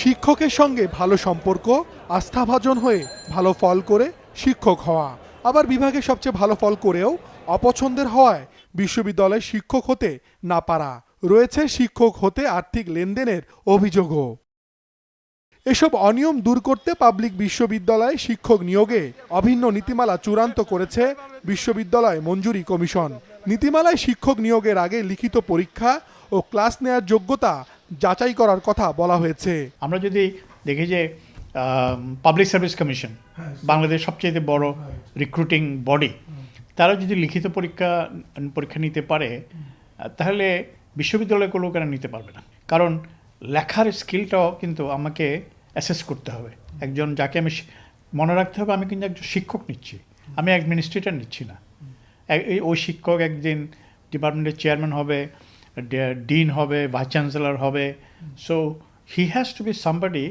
শিক্ষকের সঙ্গে ভালো সম্পর্ক, আস্থাভাজন হয়ে ভালো ফল করে শিক্ষক হওয়া। আবার বিভাগে সবচেয়ে ভালো ফল করেও অপছন্দের হওয়ায় বিশ্ববিদ্যালয়ে শিক্ষক হতে না পারা। রয়েছে শিক্ষক হতে আর্থিক লেনদেনের অভিযোগও। এসব অনিয়ম দূর করতে পাবলিক বিশ্ববিদ্যালয়ে শিক্ষক নিয়োগে অভিন্ন নীতিমালা চূড়ান্ত করেছে বিশ্ববিদ্যালয় মঞ্জুরি কমিশন। নীতিমালায় শিক্ষক নিয়োগের আগে লিখিত পরীক্ষা ও ক্লাস নেয়ার যোগ্যতা যাচাই করার কথা বলা হয়েছে। আমরা যদি দেখি যে পাবলিক সার্ভিস কমিশন বাংলাদেশ সবচেয়ে বড় রিক্রুটিং বডি তারা যদি লিখিত পরীক্ষা পরীক্ষা নিতে পারে তাহলে বিশ্ববিদ্যালয়গুলো কেন নিতে পারবে না? কারণ লেখার স্কিলটাও কিন্তু আমাকে অ্যাসেস করতে হবে। একজন যাকে আমি মনে রাখতে হবে আমি কিন্তু একজন শিক্ষক নিচ্ছি। আমি অ্যাডমিনিস্ট্রেটর নিচ্ছি না। ওই শিক্ষক একদিন ডিপার্টমেন্টের চেয়ারম্যান হবে ডিন হবে ভাইস চ্যান্সেলর হবে। So he has to be somebody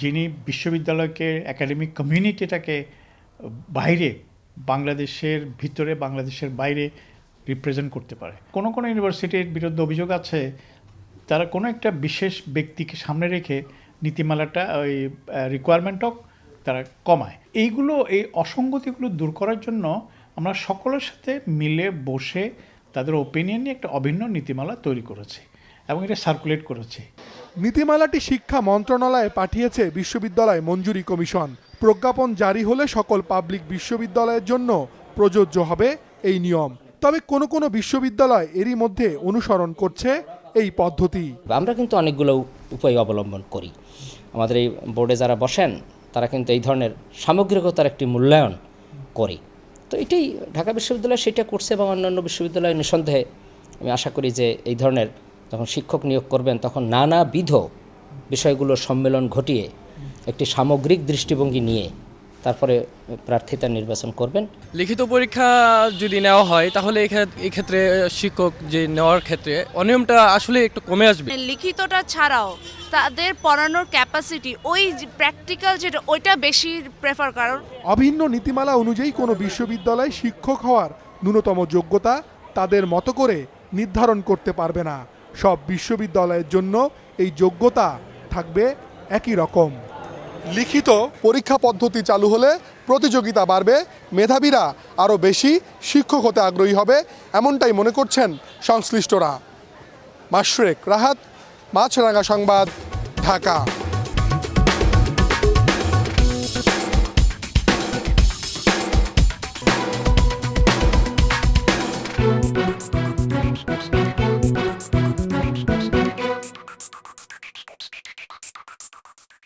যিনি বিশ্ববিদ্যালয়কে একাডেমিক কমিউনিটিটাকে বাইরে, বাংলাদেশের ভিতরে, বাংলাদেশের বাইরে রিপ্রেজেন্ট করতে পারে। কোনো কোনো ইউনিভার্সিটির বিরুদ্ধে অভিযোগ আছে, তারা কোনো একটা বিশেষ ব্যক্তিকে সামনে রেখে নীতিমালাটা ওই রিকোয়ারমেন্টও তারা কমায়। এইগুলো, এই অসঙ্গতিগুলো দূর করার জন্য আমরা সকলের সাথে মিলে বসে তাদের ওপিনিয়ন নিয়ে একটা অভিন্ন নীতিমালা তৈরি করেছে এবং এটা সার্কুলেট করেছে। নীতিমালাটি শিক্ষা মন্ত্রণালয়ে পাঠিয়েছে বিশ্ববিদ্যালয় মঞ্জুরি কমিশন। প্রজ্ঞাপন জারি হলে সকল পাবলিক বিশ্ববিদ্যালয়ের জন্য প্রযোজ্য হবে এই নিয়ম। তবে কোনো কোনো বিশ্ববিদ্যালয় এরই মধ্যে অনুসরণ করছে এই পদ্ধতি। আমরা কিন্তু অনেকগুলো উপায় অবলম্বন করি। আমাদের এই বোর্ডে যারা বসেন তারা কিন্তু এই ধরনের সামগ্রিকতার একটি মূল্যায়ন করে। তো এটাই ঢাকা বিশ্ববিদ্যালয় সেটা করছে এবং অন্যান্য বিশ্ববিদ্যালয় নিঃসন্দেহে আমি আশা করি যে এই ধরনের যখন শিক্ষক নিয়োগ করবেন, তখন নানাবিধ বিষয়গুলোর সম্মেলন ঘটিয়ে একটি সামগ্রিক দৃষ্টিভঙ্গি নিয়ে তারপরে প্রার্থিতা নির্বাচন করবেন। লিখিত পরীক্ষা যদি নেওয়া হয় তাহলে এক্ষেত্রে শিক্ষক যে নেওয়ার ক্ষেত্রে অনিয়মটা আসলে একটু কমে আসবে। মানে লিখিতটা ছাড়াও তাদের পড়ানোর ক্যাপাসিটি ওই প্র্যাকটিক্যাল যেটা ওইটা বেশি প্রেফার কারণ অভিন্ন নীতিমালা অনুযায়ী কোনো বিশ্ববিদ্যালয় শিক্ষক হওয়ার ন্যূনতম যোগ্যতা তাদের মতো করে নির্ধারণ করতে পারবে না। সব বিশ্ববিদ্যালয়ের জন্য এই যোগ্যতা থাকবে একই রকম। লিখিত পরীক্ষা পদ্ধতি চালু হলে প্রতিযোগিতা বাড়বে, মেধাবীরা আরও বেশি শিক্ষক হতে আগ্রহী হবে, এমনটাই মনে করছেন সংশ্লিষ্টরা। মাশরেক রাহাত, মাছরাঙা সংবাদ, ঢাকা।